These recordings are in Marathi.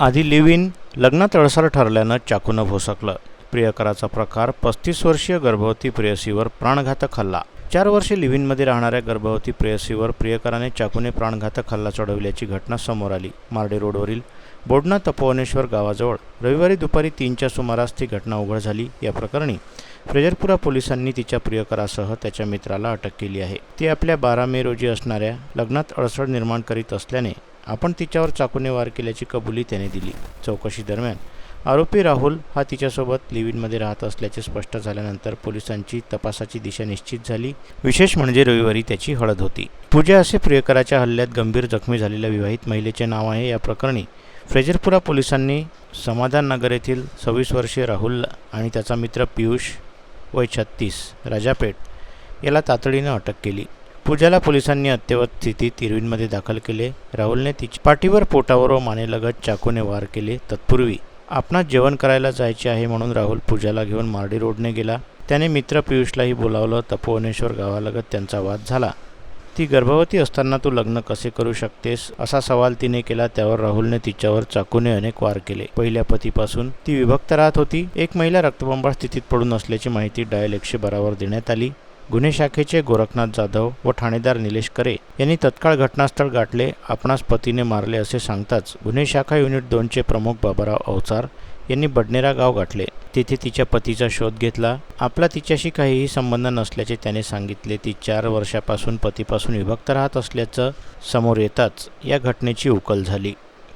आधी लिव्हिन लग्नात अडसर ठरल्यानं चाकूनं भोसकलं. प्रियकराचा प्रकार पस्तीस वर्षीय गर्भवती प्रेयसीवर प्राणघातक हल्ला. चार वर्षे लिव्हिनमध्ये राहणाऱ्या गर्भवती प्रेयसीवर प्रियकराने चाकूने प्राणघातक हल्ला चढवल्याची घटना समोर आली. मार्डे रोडवरील बोडणा तपोवनेश्वर गावाजवळ रविवारी दुपारी तीनच्या सुमारास ती घटना उघड झाली. या प्रकरणी फ्रेजरपुरा पोलिसांनी तिच्या प्रियकरासह त्याच्या मित्राला अटक केली आहे. ती आपल्या बारा मे रोजी असणाऱ्या लग्नात अडसर निर्माण करीत असल्याने आपण तिच्यावर चाकूने वार केल्याची कबुली त्याने दिली. चौकशी दरम्यान आरोपी राहुल हा तिच्यासोबत लिव्हिनमध्ये राहत असल्याचे स्पष्ट झाल्यानंतर पोलिसांची तपासाची दिशा निश्चित झाली. विशेष म्हणजे रविवारी त्याची हळद होती. पूजा असे प्रियकराच्या हल्ल्यात गंभीर जखमी झालेल्या विवाहित महिलेचे नाव आहे. या प्रकरणी फ्रेजरपुरा पोलिसांनी समाधान नगर येथील सव्वीस वर्षीय राहुल आणि त्याचा मित्र पियुष वय छत्तीस राजापेठ याला तातडीनं अटक केली. पूजाला पोलिसांनी अत्यवत स्थितीत इरविनमध्ये दाखल केले. राहुलने तिच्या पाठीवर पोटावर व मानेलगत चाकूने वार केले तत्पूर्वी. आपणास जेवण करायला जायचे आहे म्हणून राहुल पूजाला घेऊन मार्डी रोडने गेला. त्याने मित्र पियुषलाही बोलावलं. तपोवनेश्वर गावालगत त्यांचा वाद झाला. ती गर्भवती असताना तू लग्न कसे करू शकतेस? असा सवाल तिने केला. त्यावर राहुलने तिच्यावर चाकूने अनेक वार केले. पहिल्या पतीपासून ती विभक्त राहत होती. एक महिला रक्तबंबाळ स्थितीत पडून असल्याची माहिती डायल एकशे बारावर देण्यात आली. गुन्हे शाखेचे गोरखनाथ जाधव व ठाणेदार निलेश करे यांनी तत्काळ घटनास्थळ गाठले आपणास पतीने मारले असे सांगताच गुन्हे शाखा युनिट दोनचे प्रमुख बाबाराव अवचार यांनी बडनेरा गाव गाठले. तेथे तिच्या पतीचा शोध घेतला. आपला तिच्याशी काहीही संबंध नसल्याचे त्याने सांगितले. ती चार वर्षापासून पतीपासून विभक्त राहत असल्याचं समोर येताच या घटनेची उकल झाली.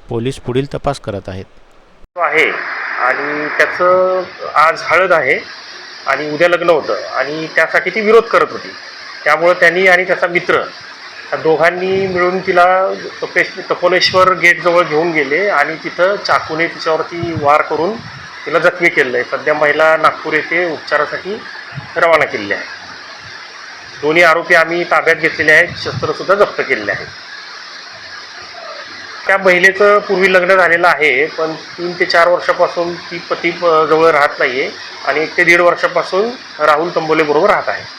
पोलीस पुढील तपास करत आहेत. आहे आणि त्याचं आज हळद आहे. आणि उद्या लग्न होतं. आणि त्यासाठी ती विरोध करत होती. त्यामुळं त्यांनी आणि त्याचा मित्र दोघांनी मिळून तिला तपेश तपोनेश्वर गेटजवळ घेऊन गेले आणि तिथं चाकूने तिच्यावरती वार करून तिला जखमी केलेलं आहे सध्या महिला नागपूर येथे उपचारासाठी रवाना केलेली आहे दोन्ही आरोपी आम्ही ताब्यात घेतलेले आहेत शस्त्रसुद्धा जप्त केलेले आहेत. त्या महिलेचं पूर्वी लग्न झालेलं आहे पण तीन ते चार वर्षापासून ती पती प- जवळ राहत नाही आहे आणि एक ते दीड वर्षापासून राहुल तंबोलेबरोबर राहत आहे.